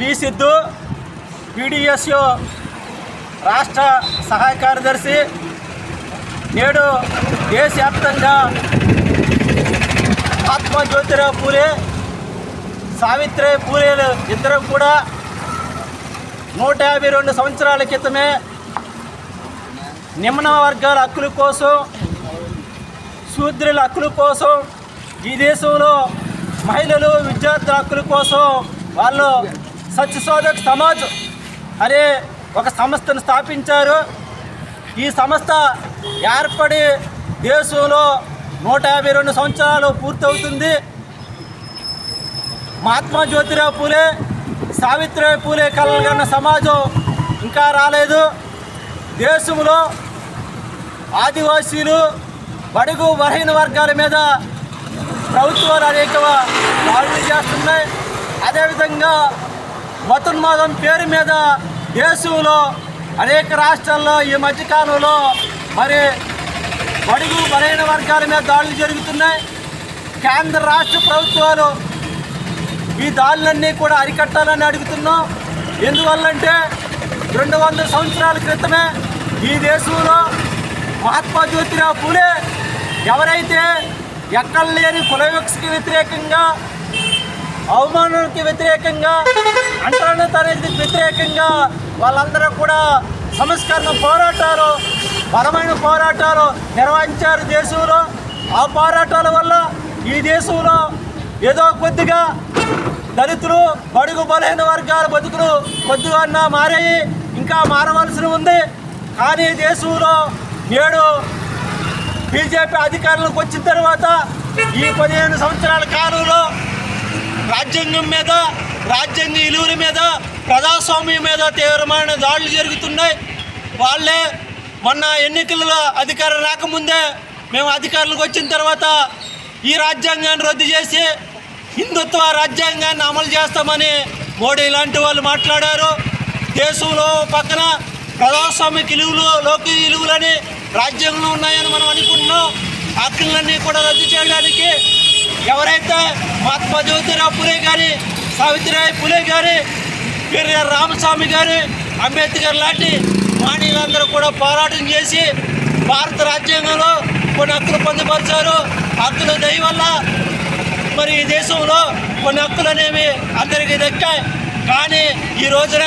B Siddhu PDSU రాష్ట్ర సహాయ కార్యదర్శి నేడు దేశవ్యాప్తంగా మహాత్మా జ్యోతిరావు పూలే సావిత్రి పూలేలు ఇద్దరు కూడా నూట యాభై రెండు సంవత్సరాల క్రితమే నిమ్న వర్గాల హక్కుల కోసం శూద్రుల హక్కుల కోసం ఈ దేశంలో మహిళలు విద్యార్థుల హక్కుల కోసం వాళ్ళు సత్యశోధక్ సమాజ్ అనే ఒక సంస్థను స్థాపించారు. ఈ సంస్థ ఏర్పడి దేశంలో నూట యాభై రెండు సంవత్సరాలు పూర్తవుతుంది. మహాత్మా జ్యోతిరావు పూలే సావిత్రిబాయి పూలే కలగన్న సమాజం ఇంకా రాలేదు. దేశంలో ఆదివాసీలు బడుగు బలహీన వర్గాల మీద ప్రభుత్వాలు అనేక దాడులు చేస్తున్నాయి. అదేవిధంగా మతోన్మాదం పేరు మీద దేశంలో అనేక రాష్ట్రాల్లో ఈ మధ్యకాలంలో మరి బడుగు బలైన వర్గాల మీద దాడులు జరుగుతున్నాయి. కేంద్ర రాష్ట్ర ప్రభుత్వాలు ఈ దాడులన్నీ కూడా అరికట్టాలని అడుగుతున్నాం. ఎందువల్లంటే రెండు వందల సంవత్సరాల క్రితమే ఈ దేశంలో మహాత్మా జ్యోతిరావు పూలే ఎవరైతే ఎక్కడ లేని కుల వ్యతిరేకంగా అవమానానికి వ్యతిరేకంగా అంటరానితనానికి వ్యతిరేకంగా వాళ్ళందరూ కూడా సంస్కరణ పోరాటాలు బలమైన పోరాటాలు నిర్వహించారు దేశంలో. ఆ పోరాటాల వల్ల ఈ దేశంలో ఏదో కొద్దిగా దళితులు బడుగు బలహీన వర్గాల బతుకులు కొద్దిగా అన్నా మారాయి. ఇంకా మారవలసి ఉంది. కానీ దేశంలో నేడు బీజేపీ అధికారంలోకి వచ్చిన తర్వాత ఈ పదిహేను సంవత్సరాల కాలంలో రాజ్యాంగం మీద రాజ్యాంగ ఇలువుల మీద ప్రజాస్వామ్యం మీద తీవ్రమైన దాడులు జరుగుతున్నాయి. వాళ్ళే మొన్న ఎన్నికల్లో అధికారం రాకముందే మేము అధికారులకు వచ్చిన తర్వాత ఈ రాజ్యాంగాన్ని రద్దు చేసి హిందుత్వ రాజ్యాంగాన్ని అమలు చేస్తామని మోడీ లాంటి వాళ్ళు మాట్లాడారు. దేశంలో పక్కన ప్రజాస్వామ్య ఇలువులు లోకి విలువలని రాజ్యాంగంలో ఉన్నాయని మనం అనుకుంటున్నాం. హక్కులన్నీ కూడా రద్దు చేయడానికి ఎవరైతే మహాత్మా జ్యోతిరావు పులే గారి సావిత్రిబాయి పులే గారి పెరియార్ రామస్వామి గారి అంబేద్కర్ లాంటి మానవులందరూ కూడా పోరాటం చేసి భారత రాజ్యాంగంలో కొన్ని హక్కులు పొందుపరిచారు. హక్కులు దయ వల్ల మరి ఈ దేశంలో కొన్ని హక్కులు అనేవి అందరికీ దక్కాయి. కానీ ఈ రోజున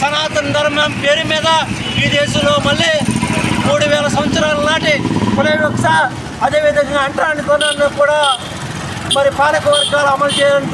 సనాతన ధర్మం పేరు మీద ఈ దేశంలో మళ్ళీ మూడు వేల సంవత్సరాల నాటి పునర్వక్ష అదేవిధంగా అంటరాని కూడా మరి పాలక వర్గాలు అమలు చేయాలని